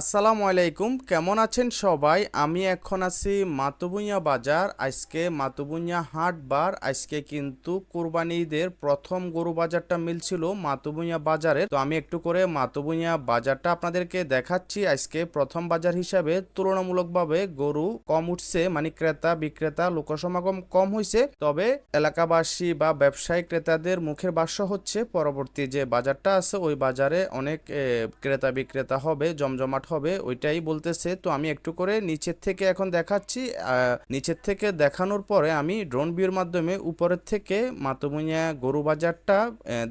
আসসালামু আলাইকুম, কেমন আছেন সবাই? আমি এখন আছি মাতুবুইয়া বাজার। আজকে মাতুবুইয়া হাট বার। আজকে কিন্তু কুরবানি ঈদের প্রথম গরু বাজারটা মিলছিল মাতুবুইয়া বাজারে তো আমি একটু করে মাতুবুইয়া বাজারটা আপনাদেরকে দেখাচ্ছি। আজকে প্রথম বাজার হিসাবে তুলনামূলকভাবে গরু কম উঠছে মানে ক্রেতা, বিক্রেতা লোকসমাগম কম হয়েছে তবে এলাকাবাসী বা ব্যবসায়ী ক্রেতাদের মুখের ভাষ্য হচ্ছে, পরবর্তী যে বাজারটা আছে, ওই বাজারে অনেক ক্রেতা বিক্রেতা হবে, জমজমাট হবে, ওইটাই বলতেছে। তো আমি একটু করে নিচের থেকে এখন দেখাচ্ছি। নিচের থেকে দেখানোর পরে আমি ড্রোন ভিউর মাধ্যমে উপরের থেকে মাতুবুনিয়া গরু বাজারটা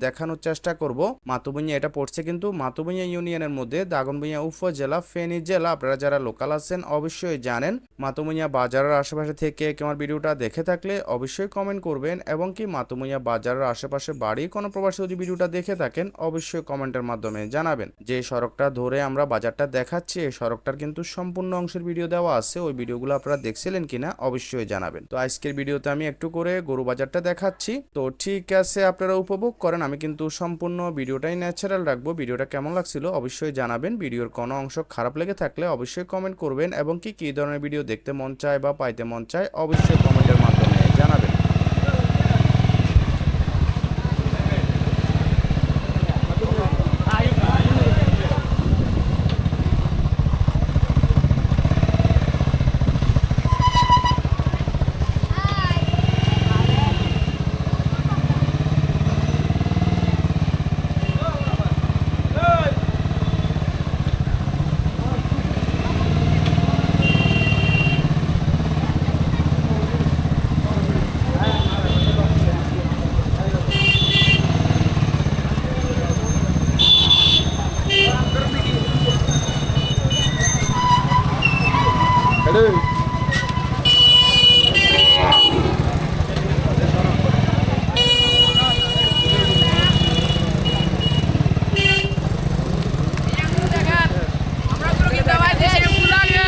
দেখানোর চেষ্টা করব। মাতুবুনিয়া এটা পড়ছে কিন্তু মাতুবুনিয়া ইউনিয়নের মধ্যে দাগনভূঞা উপজেলা, ফেনী জেলা। আপনারা যারা লোকাল আছেন অবশ্যই জানেন। মাতুমুনিয়া বাজারের আশেপাশে থেকে কেউ আমার ভিডিওটা দেখে থাকলে অবশ্যই কমেন্ট করবেন এবং কি মাতুমুনিয়া বাজারের আশেপাশে বাড়ি কোনো প্রবাসী যদি ভিডিওটা দেখে থাকেন, অবশ্যই কমেন্টের মাধ্যমে জানাবেন। যে সড়কটা ধরে আমরা বাজারটা দেখাচ্ছি, এই সড়কটার কিন্তু সম্পূর্ণ অংশের ভিডিও দেওয়া আছে, ওই ভিডিওগুলো আপনারা দেখছিলেন কিনা অবশ্যই জানাবেন। তো আজকের ভিডিওতে আমি একটু করে গরু বাজারটা দেখাচ্ছি। তো ঠিক আছে, আপনারা উপভোগ করেন, আমি কিন্তু সম্পূর্ণ ভিডিওটাই ন্যাচারাল রাখব। ভিডিওটা কেমন লাগছিল অবশ্যই জানাবেন। ভিডিওর কোনো অংশ খারাপ লেগে থাকলে অবশ্যই কমেন্ট করবেন এবং কি, কী ধরনের ভিডিও দেখতে মন চায় বা পাইতে মন চায় অবশ্যই কমেন্টের মাধ্যমে জানাবেন আমরা তো কি দাওয়াই দিছি বুলাগে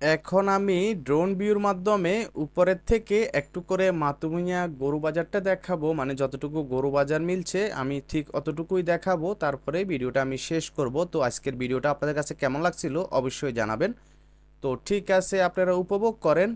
এখন আমি ড্রোন ভিউর মাধ্যমে উপরের থেকে একটু করে মাতুমিয়া গরু বাজারটা দেখাবো। মানে যতটুকু গরু বাজার মিলছে, আমি ঠিক অতটুকুই দেখাবো। তারপরে ভিডিওটা আমি শেষ করব। তো আজকের ভিডিওটা আপনাদের কাছে কেমন লাগছিল অবশ্যই জানাবেন। তো ঠিক আছে, আপনারা উপভোগ করেন।